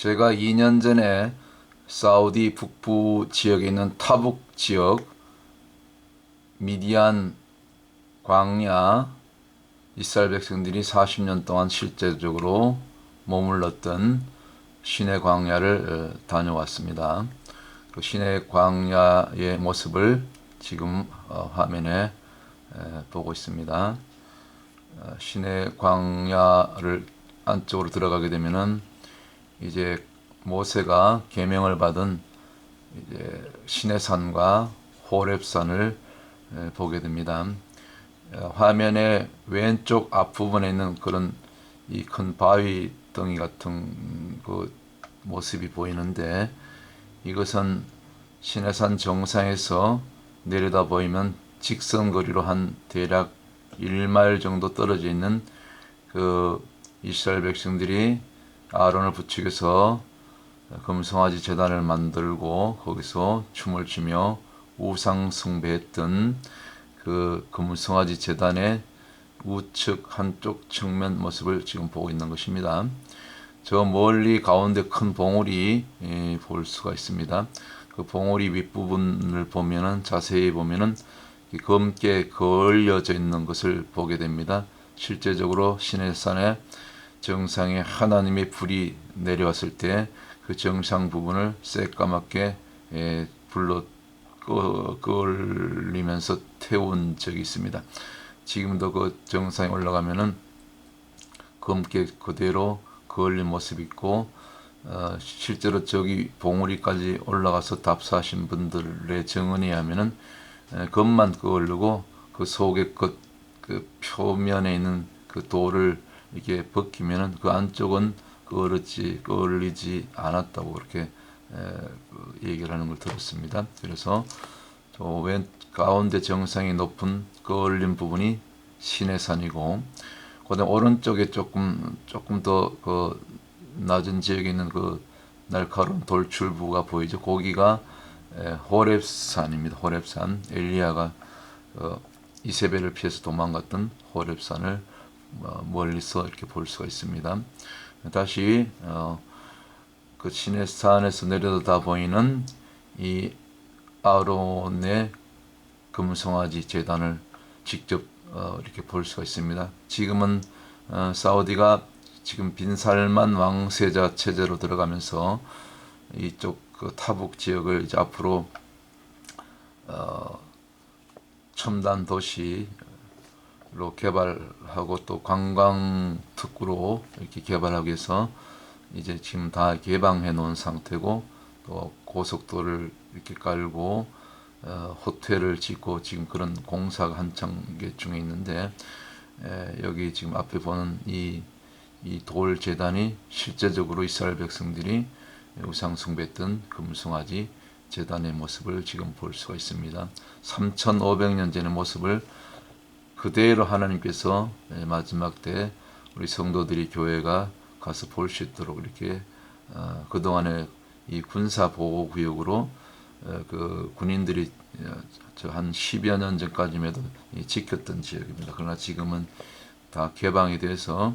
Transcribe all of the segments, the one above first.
제가 2년 전에 사우디 북부 지역에 있는 타북 지역 미디안 광야 이스라엘 백성들이 40년 동안 실제적으로 머물렀던 시내 광야를 어, 다녀왔습니다. 그 시내 광야의 모습을 지금 어, 화면에 에, 보고 있습니다. 어, 시내 광야를 안쪽으로 들어가게 되면은 이제 모세가 계명을 받은 이제 시내산과 호렙산을 에, 보게 됩니다. 어, 화면의 왼쪽 앞부분에 있는 그런 이 큰 바위 덩이 같은 그 모습이 보이는데 이것은 시내산 정상에서 내려다 보이면 직선 거리로 한 대략 1마일 정도 떨어져 있는 그 이스라엘 백성들이 아론을 부축해서 금송아지 재단을 만들고 거기서 춤을 추며 우상 숭배했던 그 금송아지 재단의 우측 한쪽 측면 모습을 지금 보고 있는 것입니다. 저 멀리 가운데 큰 봉우리 예, 볼 수가 있습니다. 그 봉우리 윗부분을 보면은 자세히 보면은 이 검게 걸려져 있는 것을 보게 됩니다. 실제적으로 시내산의 정상에 하나님의 불이 내려왔을 때 그 정상 부분을 새까맣게 예, 불로 끄- 끌리면서 태운 적이 있습니다. 지금도 그 정상에 올라가면은 검게 그대로 그을린 모습이 있고 어, 실제로 저기 봉우리까지 올라가서 답사하신 분들의 증언에 의하면은 에, 검만 그을르고 그 속에 그, 그 표면에 있는 그 돌을 이렇게 벗기면은 그 안쪽은 그을지 그을리지 않았다고 그렇게 에, 그 얘기를 하는 걸 들었습니다. 그래서 저왼 가운데 정상이 높은 그을린 부분이 시내산이고 그다음 오른쪽에 조금 조금 더 그 낮은 지역에 있는 그 날카로운 돌출부가 보이죠. 거기가 에, 호렙산입니다. 호렙산 엘리야가 어, 이세벨을 피해서 도망갔던 호렙산을 어, 멀리서 이렇게 볼 수가 있습니다. 다시 어, 그 시내산에서 내려다 보이는 이 아론의 금송아지 재단을 직접 어, 이렇게 볼 수가 있습니다. 지금은 어, 사우디가 지금 빈살만 왕세자 체제로 들어가면서 이쪽 그 타북 지역을 이제 앞으로 어, 첨단 도시 로 개발하고 또 관광 특구로 이렇게 개발하기 위해서 이제 지금 다 개방해 놓은 상태고 또 고속도로를 이렇게 깔고 어, 호텔을 짓고 지금 그런 공사가 한창 개 중에 있는데 에, 여기 지금 앞에 보는 이 이 돌 재단이 실제적으로 이스라엘 백성들이 우상 숭배했던 금송아지 재단의 모습을 지금 볼 수가 있습니다. 3,500년 전의 모습을 그대로 하나님께서 에, 마지막 때 우리 성도들이 교회가 가서 볼 수 있도록 이렇게 어, 그동안의 이 군사 보호 구역으로 어, 그 군인들이 한 10여 년 전까지만 해도 이 지켰던 지역입니다. 그러나 지금은 다 개방이 돼서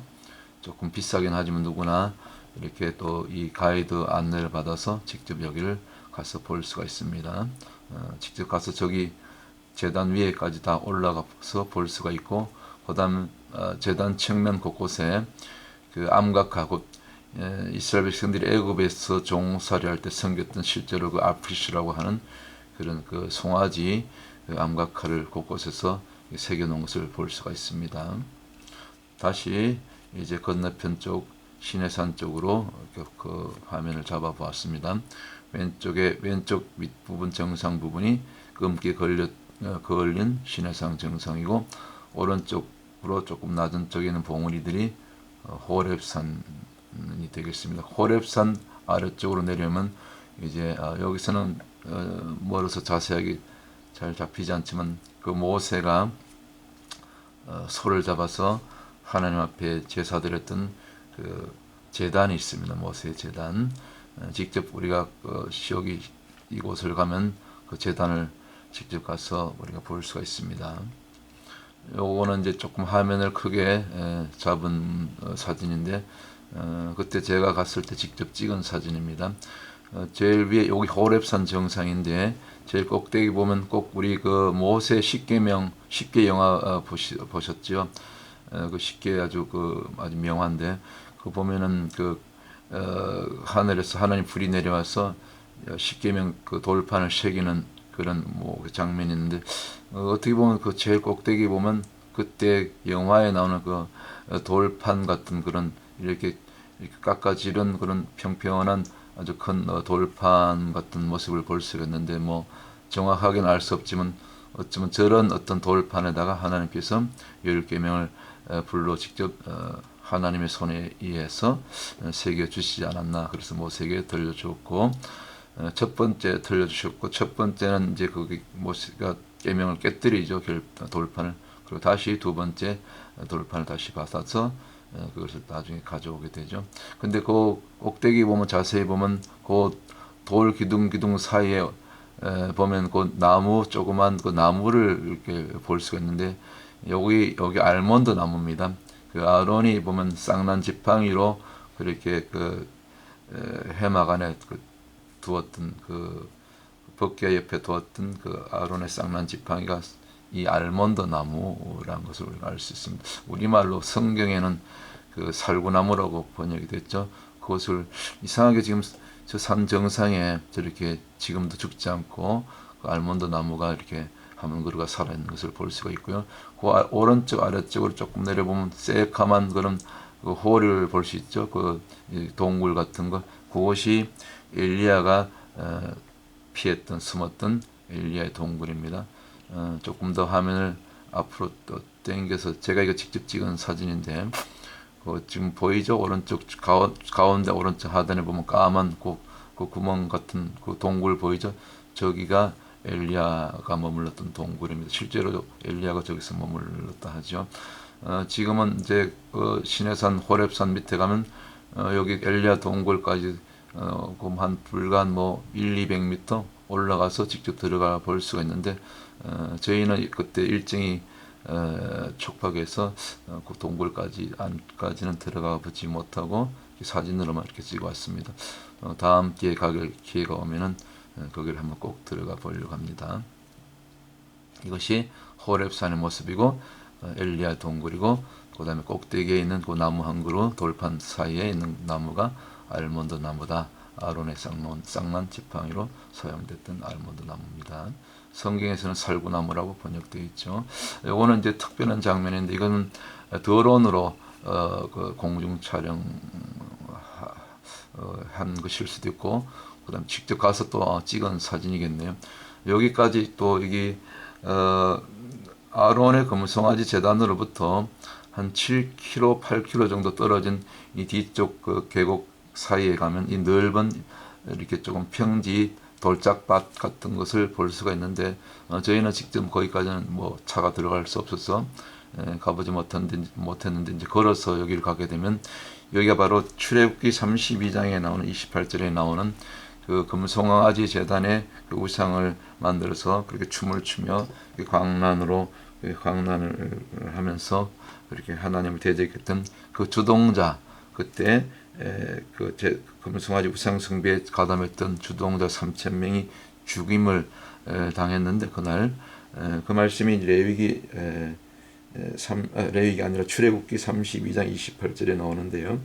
조금 비싸긴 하지만 누구나 이렇게 또 이 가이드 안내를 받아서 직접 여기를 가서 볼 수가 있습니다. 어, 직접 가서 저기 재단 위에까지 다 올라가서 볼 수가 있고 그다음 어, 재단 측면 곳곳에 그 암각하고 예, 이스라엘 백성들이 애굽에서 종살이 할 때 섬겼던 실제로 그 아프리시라고 하는 그런 그 송아지 그 암각화를 곳곳에서 새겨 놓은 것을 볼 수가 있습니다. 다시 이제 건너편 쪽 시내산 쪽으로 그 화면을 잡아 보았습니다. 왼쪽에 왼쪽 밑부분 정상 부분이 검게 걸려 어, 걸린 시내산 정상이고 오른쪽으로 조금 낮은 쪽에는 봉우리들이 어, 호렙산이 되겠습니다. 호렙산 아래쪽으로 내려오면 이제 아, 여기서는 어, 멀어서 자세하게 잘 잡히지 않지만 그 모세가 어, 소를 잡아서 하나님 앞에 제사 드렸던 그 제단이 있습니다. 모세의. 어, 직접 우리가 그 여기 이곳을 가면 그 제단을 직접 가서 우리가 볼 수가 있습니다. 요거는 이제 조금 화면을 크게 에, 잡은 어, 사진인데 어, 그때 제가 갔을 때 직접 찍은 사진입니다. 어, 제일 위에 여기 호랩산 정상인데 제일 꼭대기 보면 꼭 우리 그 모세 십계명 십계 영화 어, 보시, 보셨죠? 어, 그 십계 아주 그 아주 명화인데 그 보면은 그 어, 하늘에서 하나님 불이 내려와서 십계명 그 돌판을 새기는 그런 뭐그 장면이 있는데 어, 어떻게 보면 그 제일 꼭대기 보면 그때 영화에 나오는 그 어, 돌판 같은 그런 이렇게 이렇게 깎아지른 그런 평평한 아주 큰 어, 돌판 같은 모습을 볼 수가 있는데 뭐 정확하게는 알 수 없지만 어쩌면 저런 어떤 돌판에다가 하나님께서 열 계명을 어, 불로 직접 어, 하나님의 손에 의해서 어, 새겨 주시지 않았나 그래서 모세에게 들려주었고 어, 첫 번째 들려주셨고 첫 번째는 이제 거기 모세가 계명을 깨뜨리죠 결 돌판을 그리고 다시 두 번째 돌판을 다시 받아서 어, 그것을 나중에 가져오게 되죠. 근데 그 꼭대기 보면 자세히 보면 그 돌 기둥 기둥 사이에 에, 보면 그 나무 조그만 그 나무를 이렇게 볼 수가 있는데 여기 여기 알몬드 나무입니다. 그 아론이 보면 쌍난 지팡이로 그렇게 그 에, 해막 안에 그 두었던 그 법궤 옆에 두었던 그 아론의 쌍난 지팡이가 이 알몬드 나무라는 것을 우리가 알 수 있습니다. 우리말로 성경에는 그 살구나무라고 번역이 됐죠. 그것을 이상하게 지금 저 산 정상에 저렇게 지금도 죽지 않고 그 알몬드 나무가 이렇게 한문 그루가 살아있는 것을 볼 수가 있고요. 그 아- 오른쪽 아래쪽으로 조금 내려보면 새카만 그런 그 호를 볼 수 있죠. 그이 동굴 같은 거. 그것이 엘리야가 어, 피했던 숨었던 엘리야의 동굴입니다. 어, 조금 더 화면을 앞으로 또 당겨서 제가 이거 직접 찍은 사진인데 그 지금 보이죠? 오른쪽 가운, 가운 데 오른쪽 하단에 보면 까만 그, 그 구멍 같은 그 동굴 보이죠? 저기가 엘리야가 머물렀던 동굴입니다. 실제로 엘리야가 저기서 머물렀다 하죠. 어, 지금은 이제 그 시내산 호랩산 밑에 가면 어, 여기 엘리야 동굴까지 어, 그한 불과 뭐 1, 200m 올라가서 직접 들어가 볼 수가 있는데 어, 저희는 그때 일정이 어, 촉박해서 어, 그 동굴까지 안까지는 들어가 보지 못하고 사진으로만 이렇게 찍어 왔습니다. 어, 다음 기회 가길 기회가 오면은 어, 거기를 한번 꼭 들어가 보려고 합니다. 이것이 호랩산의 모습이고 어, 엘리야 동굴이고 그 다음에 꼭대기에 있는 그 나무 한 그루 돌판 사이에 있는 나무가 알몬드 나무다. 아론의 쌍난, 쌍난 지팡이로 사용됐던 알몬드 나무입니다. 성경에서는 살구나무라고 번역되어 있죠. 이거는 이제 특별한 장면인데 이거는 드론으로 어, 그 공중 촬영 하- 어, 한 것일 수도 있고 그다음 직접 가서 또 찍은 사진이겠네요. 여기까지 또 여기 어, 아론의 금송아지 재단으로부터 한 7km, 8km 정도 떨어진 이 뒤쪽 그 계곡 사이에 가면 이 넓은 이렇게 조금 평지 돌짝밭 같은 것을 볼 수가 있는데 어, 저희는 직접 거기까지는 뭐 차가 들어갈 수 없어서 에, 가보지 못했는데, 못했는데 이제 걸어서 여기를 가게 되면 여기가 바로 출애굽기 32장에 나오는 28절에 나오는 그 금송아지 재단의 그 우상을 만들어서 그렇게 춤을 추며 그 광란으로 그 광란을 하면서 그렇게 하나님을 대적했던 그 주동자 그때 에, 그 제, 금송아지 우상 숭배에 가담했던 주동자 3천 명이 죽임을 에, 당했는데 그날 에, 그 말씀이 레위기 에, 에, 삼, 아, 레위기 아니라 출애굽기 32장 28절에 나오는데요.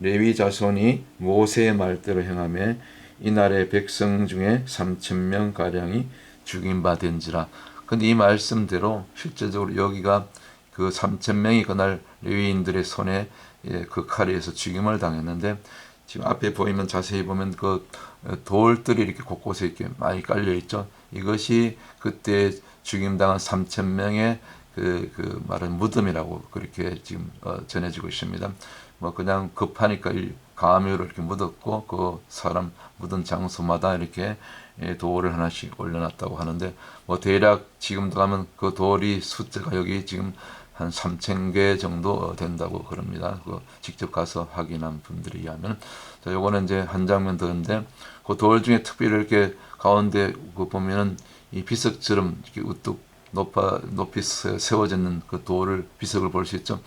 레위 자손이 모세의 말대로 행함에 이날의 백성 중에 3천 명 가량이 죽임 받은지라. 근데 이 말씀대로 실제적으로 여기가 그 3천 명이 그날 레위인들의 손에 예, 그 칼에서 죽임을 당했는데 지금 앞에 보이면 자세히 보면 그 어, 돌들이 이렇게 곳곳에 이렇게 많이 깔려 있죠. 이것이 그때 죽임당한 3천 명의 그, 그 말은 무덤이라고 그렇게 지금 어, 전해지고 있습니다. 뭐 그냥 급하니까 이 가묘를 이렇게 묻었고 그 사람 묻은 장소마다 이렇게 예, 돌을 하나씩 올려놨다고 하는데 뭐 대략 지금도 가면 그 돌이 숫자가 여기 지금 한 3천 개 정도 된다고 그럽니다. 그 직접 가서 확인한 분들에 의하면 자 요거는 이제 한 장면 더인데 그 돌 중에 특별히 이렇게 가운데 그 보면은 이 비석처럼 이렇게 우뚝 높아 높이 세- 세워져 있는 그 돌을 비석을 볼 수 있죠.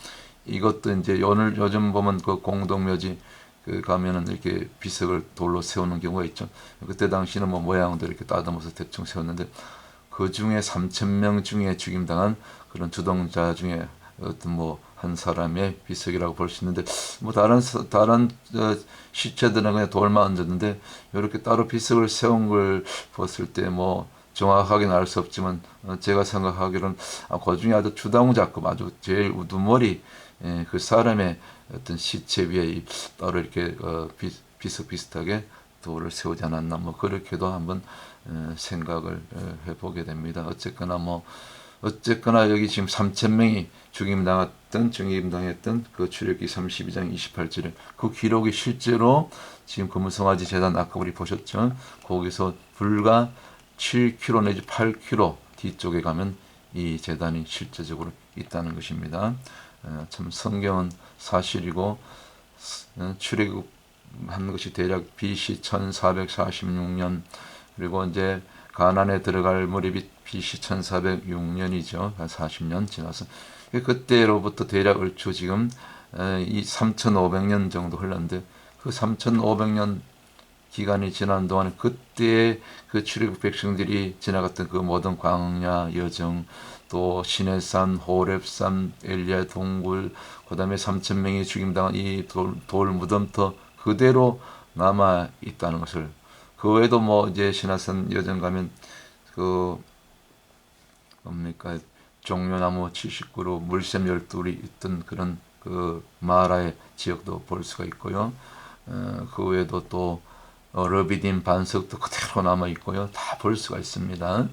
이것도 이제 오늘 요즘 보면 그 공동묘지 그 가면은 이렇게 비석을 돌로 세우는 경우가 있죠. 그때 당시는 뭐 모양도 이렇게 따듬어서 대충 세웠는데 그 중에 3천 명 중에 죽임당한 그런 주동자 중에 어떤 뭐 한 사람의 비석이라고 볼 수 있는데 뭐 다른 서- 다른 어, 시체들은 그냥 돌만 얹었는데 이렇게 따로 비석을 세운 걸 봤을 때뭐 정확하게는 알 수 없지만 어, 제가 생각하기로는 아, 그 중에 아주 주당자급 아주 제일 우두머리 예, 그 사람의 어떤 시체 위에 이 따로 이렇게 어, 비, 비석 비슷하게 돌을 세우지 않았나 뭐 그렇게도 한번 어, 생각을 어, 해보게 됩니다. 어쨌거나 뭐 어쨌거나 여기 지금 3천 명이 죽임 당했던 죽임 당했던 그 출애기 32장 28절에 그 기록이 실제로 지금 금성아지 재단 아까 우리 보셨죠? 거기서 불과 7km 내지 8km 뒤쪽에 가면 이 재단이 실제적으로 있다는 것입니다. 어, 참 성경은 사실이고 어, 출애굽 한 것이 대략 BC 1446년 그리고 이제 가난에 들어갈 무렵이 BC 1406년이죠. 한 40년 지나서 그때로부터 대략 얼추 지금 어, 이 3,500년 정도 흘렀는데 그 3,500년 기간이 지난 동안 그때 그 출애굽 백성들이 지나갔던 그 모든 광야 여정 또 시내산, 호렙산, 엘리야 동굴 그다음에 3천 명이 죽임당한 이 돌, 돌 무덤터 그대로 남아 있다는 것을 그 외에도 뭐 이제 신화산 여정 가면 그 뭡니까 종려나무 79로 물샘 12이 있던 그런 그 마라의 지역도 볼 수가 있고요. 어, 그 외에도 또 어, 러비딘 반석도 그대로 남아 있고요. 다 볼 수가 있습니다.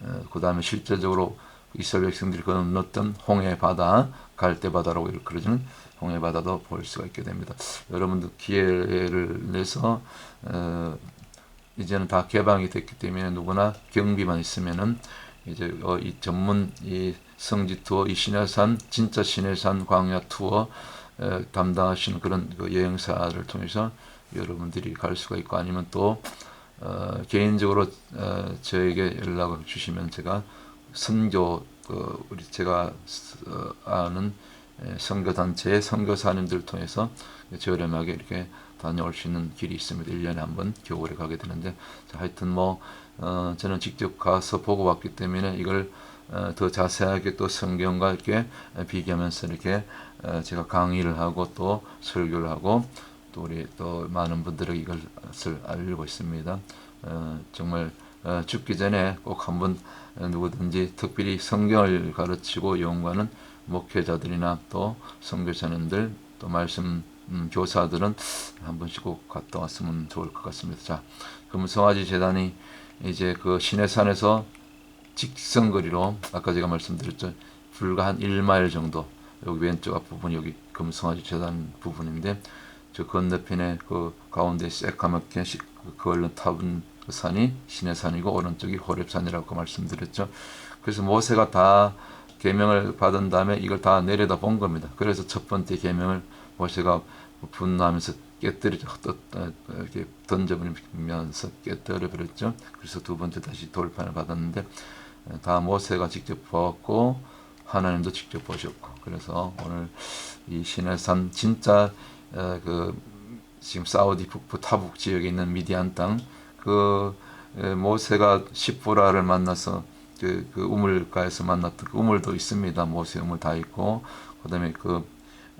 어, 그 다음에 실제적으로 이스라엘 백성들이 건넜던 홍해 바다, 갈대 바다라고 그러지는 홍해 바다도 볼 수가 있게 됩니다. 여러분들 기회를 내서 어, 이제는 다 개방이 됐기 때문에 누구나 경비만 있으면은 이제 어, 이 전문 이 성지 투어, 이 신해산 진짜 신해산 광야 투어 에, 담당하시는 그런 그 여행사를 통해서 여러분들이 갈 수가 있고 아니면 또 어, 개인적으로 어, 저에게 연락을 주시면 제가 선교 그 우리 제가 어, 아는 에, 선교 단체의 선교사님들 통해서 저렴하게 이렇게 다녀올 수 있는 길이 있습니다. 1년에 한 번 겨울에 가게 되는데 자, 하여튼 뭐 어, 저는 직접 가서 보고 왔기 때문에 이걸 어, 더 자세하게 또 성경과 이렇게 비교하면서 이렇게 어, 제가 강의를 하고 또 설교를 하고 또 우리 또 많은 분들에게 이것을 알리고 있습니다. 어, 정말 어, 죽기 전에 꼭 한번 어, 누구든지 특별히 성경을 가르치고 연구하는 목회자들이나 또 선교사님들 또 말씀 음, 교사들은 한 번씩 꼭 갔다 왔으면 좋을 것 같습니다. 자, 금성아지 재단이 이제 그 시내산에서 직선거리로 아까 제가 말씀드렸죠. 불과 한 1마일 정도 여기 왼쪽 앞부분 여기 금성아지 재단 부분인데 저 건너편에 그 가운데 새까맣게 시- 그 얼른 타본 그 산이 시내산이고 오른쪽이 호렙산이라고 말씀드렸죠. 그래서 모세가 다 계명을 받은 다음에 이걸 다 내려다 본 겁니다. 그래서 첫 번째 계명을 모세가 분노하면서 깨뜨리죠. 던져버리면서 깨뜨려 버렸죠. 그래서 두 번째 다시 돌판을 받았는데 어, 다 모세가 직접 보았고 하나님도 직접 보셨고 그래서 오늘 이 시내산 진짜 어, 그 지금 사우디 북부 타북 지역에 있는 미디안 땅 그 모세가 시프라를 만나서 그, 그 우물가에서 만났던 그 우물도 있습니다. 모세 우물 다 있고 그다음에 그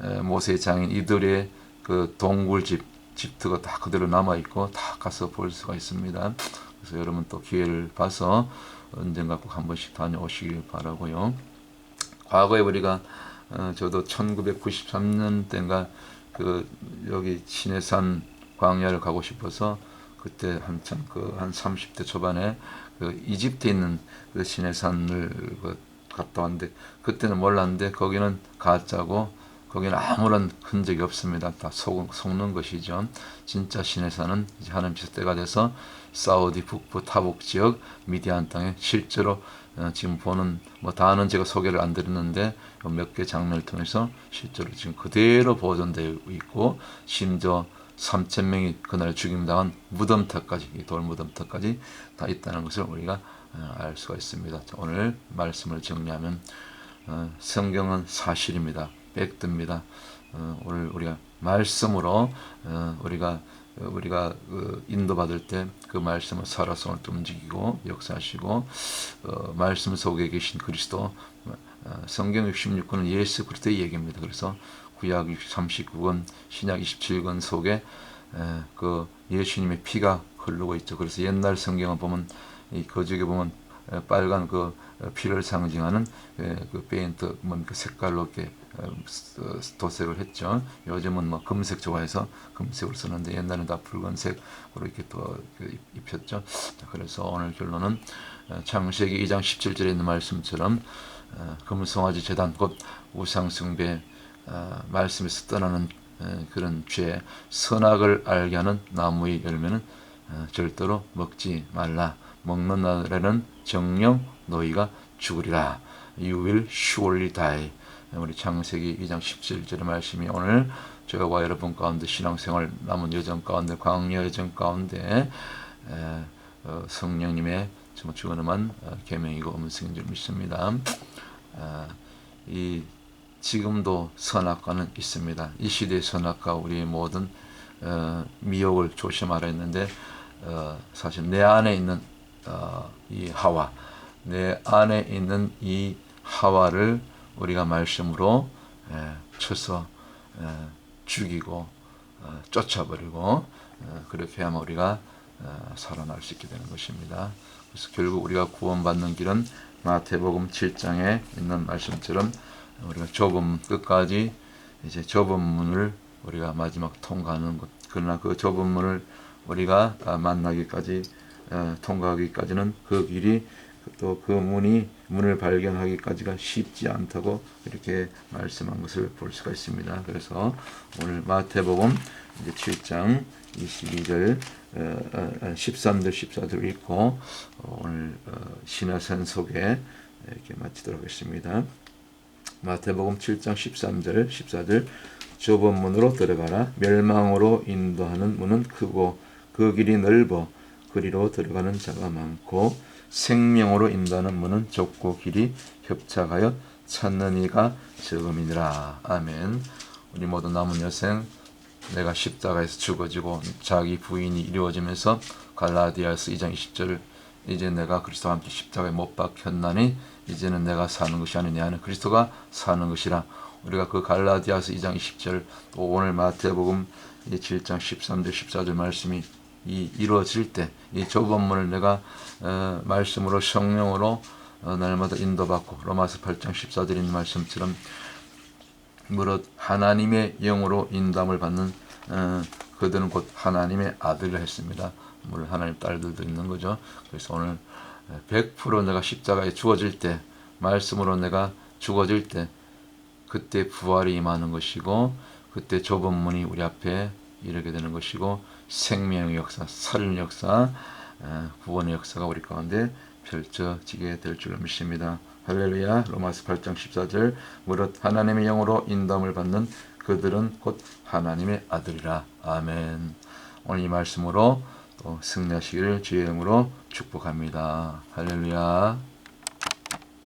에, 모세의 장인 이들의 그 동굴집 집터가 다 그대로 남아 있고 다 가서 볼 수가 있습니다. 그래서 여러분 또 기회를 봐서 언젠가 꼭 한 번씩 다녀오시길 바라고요. 과거에 우리가 어, 저도 1993년 때인가 그 여기 신해산 광야를 가고 싶어서 그때 한참 그 한 30대 초반에 그 이집트에 있는 그 신해산을 그 갔다 왔는데 그때는 몰랐는데 거기는 가짜고 거기는 아무런 흔적이 없습니다. 다 속, 속는 것이죠. 진짜 이제 하나님께서 때가 돼서 사우디 북부 타복 지역 미디안 땅에 실제로 어, 지금 보는 뭐 다는 제가 소개를 안 드렸는데 몇 개 장면을 통해서 실제로 지금 그대로 보존되어 있고 심지어 3천 명이 그날 죽임당한 무덤터까지 이 돌무덤터까지 다 있다는 것을 우리가 어, 알 수가 있습니다. 자, 오늘 말씀을 정리하면 어, 성경은 사실입니다. 백듭니다. 어, 오늘 우리가 말씀으로 어, 우리가 어, 우리가 그 인도받을 때 그 말씀을 살아서 오늘 또 움직이고 역사하시고 어, 말씀 속에 계신 그리스도 어, 성경 66권은 예수 그리스도의 얘기입니다. 그래서 구약 39권, 신약 27권 속에 에, 그 예수님의 피가 흐르고 있죠. 그래서 옛날 성경을 보면 이 거쪽에 보면 에, 빨간 그 피를 상징하는 에, 그 페인트 뭐그 색깔로 이렇게 어, 스- 도색을 했죠. 요즘은 뭐 금색 좋아해서 금색을 쓰는데 옛날엔 다 붉은색으로 이렇게 또그 입- 입혔죠. 자, 그래서 오늘 결론은 어, 창세기 2장 17절에 있는 말씀처럼 어, 금송아지 재단 곧 우상숭배 어, 말씀에서 떠나는 어, 그런 죄 선악을 알게 하는 나무의 열매는 어, 절대로 먹지 말라. 먹는 날에는 정령 너희가 죽으리라. You will surely die. 우리 창세기 2장 17절의 말씀이 오늘 저와 여러분 가운데 신앙생활 남은 여정 가운데 광야 여정 가운데 에, 어, 성령님의 정말 주어름한 어, 계명이고 음성인 줄 믿습니다. 아, 이 지금도 선악과는 있습니다. 이 시대의 선악과 우리 모든 어, 미혹을 조심하라 했는데 어, 사실 내 안에 있는 어, 이 하와 내 안에 있는 이 하와를 우리가 말씀으로 에, 쳐서 에, 죽이고 어, 쫓아버리고 어, 그렇게 하면 우리가 어, 살아날 수 있게 되는 것입니다. 그래서 결국 우리가 구원받는 길은 마태복음 7장에 있는 말씀처럼 우리가 좁은 끝까지 이제 좁은 문을 우리가 마지막 통과하는 것. 그러나 그 좁은 문을 우리가 아, 만나기까지 어, 통과하기까지는 그 길이 또 그 문이 문을 발견하기까지가 쉽지 않다고 이렇게 말씀한 것을 볼 수가 있습니다. 그래서 오늘 마태복음 이제 7장 22절 어, 어, 13절 14절 읽고 어, 오늘 어, 신화선 속에 이렇게 마치도록 하겠습니다. 마태복음 7장 13절 14절. 좁은 문으로 들어가라. 멸망으로 인도하는 문은 크고 그 길이 넓어 그리로 들어가는 자가 많고 생명으로 인도하는 문은 좁고 길이 협착하여 찾는 이가 적음이니라. 아멘. 우리 모두 남은 여생 내가 십자가에서 죽어지고 자기 부인이 이루어지면서 갈라디아서 2장 20절 이제 내가 그리스도와 함께 십자가에 못 박혔나니 이제는 내가 사는 것이 아니니 하는 그리스도가 사는 것이라 우리가 그 갈라디아서 2장 20절 또 오늘 마태복음 이 7장 13절 14절 말씀이 이 이루어질 때이 좁은 문을 내가 어, 말씀으로 성령으로 어, 날마다 인도받고 로마서 8장 14절 있는 말씀처럼 무릇 하나님의 영으로 인담을 받는 어, 그들은 곧 하나님의 아들을 했습니다. 물론 하나님 딸들도 있는 거죠. 그래서 오늘 100% 내가 십자가에 죽어질 때 말씀으로 내가 죽어질 때 그때 부활이 임하는 것이고 그때 좁은 문이 우리 앞에 이르게 되는 것이고 생명의 역사, 살인 역사, 어, 구원의 역사가 우리 가운데 펼쳐지게 될 줄 믿습니다. 할렐루야. 로마서 8장 14절. 무릇 하나님의 영으로 인담을 받는 그들은 곧 하나님의 아들이라. 아멘. 오늘 이 말씀으로 또 승리하시기를 주의 이름으로 축복합니다. 할렐루야